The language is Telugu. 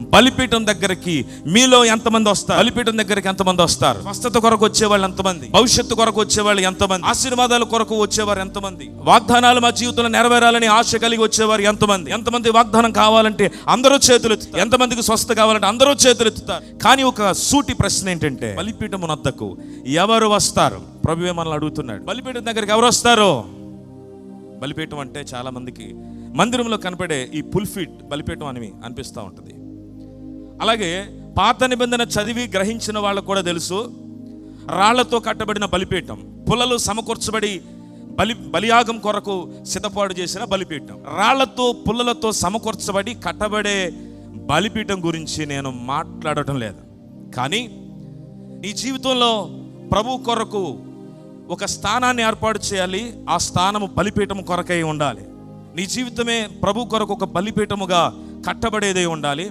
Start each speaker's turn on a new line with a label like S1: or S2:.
S1: బలిపీఠం దగ్గరికి మీలో ఎంతమంది వస్తారు? బలిపీఠం దగ్గరికి ఎంతమంది వస్తారు? స్వస్థత కొరకు వచ్చేవాళ్ళు ఎంతమంది? భవిష్యత్తు కొరకు వచ్చేవాళ్ళు ఎంతమంది? ఆశీర్వాదాల కొరకు వచ్చేవారు ఎంతమంది? వాగ్దానాలు మా జీవితంలో నెరవేరాలని ఆశ కలిగి వచ్చేవారు ఎంతమంది? ఎంతమంది వాగ్దానం కావాలంటే అందరూ చేతులు ఎంతమందికి స్వస్థత కావాలంటే అందరూ చేతులు ఎత్తుతారు. కానీ ఒక సూటి ప్రశ్న ఏంటంటే బలిపీఠం నద్దకు ఎవరు వస్తారు? ప్రభువే మనల్ని అడుగుతున్నాడు. బలిపీఠం దగ్గరికి ఎవరు వస్తారు? బలిపీఠం అంటే చాలా మందికి మందిరంలో కనపడే ఈ పుల్ఫిట్ బలిపీఠం అని అనిపిస్తూ ఉంటుంది. అలాగే పాత నిబంధన చదివి గ్రహించిన వాళ్ళకు కూడా తెలుసు. రాళ్ళతో కట్టబడిన బలిపీఠం పుల్లలు సమకూర్చబడి బలి బలియాగం కొరకు సిద్ధపాటు చేసిన బలిపీఠం. రాళ్ళతో పుల్లలతో సమకూర్చబడి కట్టబడే బలిపీఠం గురించి నేను మాట్లాడటం లేదు. కానీ నీ జీవితంలో ప్రభు కొరకు ఒక స్థానాన్ని ఏర్పాటు చేయాలి. ఆ స్థానము బలిపీఠము కొరకై ఉండాలి. నీ జీవితమే ప్రభు కొరకు ఒక బలిపీఠముగా కట్టబడేదే ఉండాలి.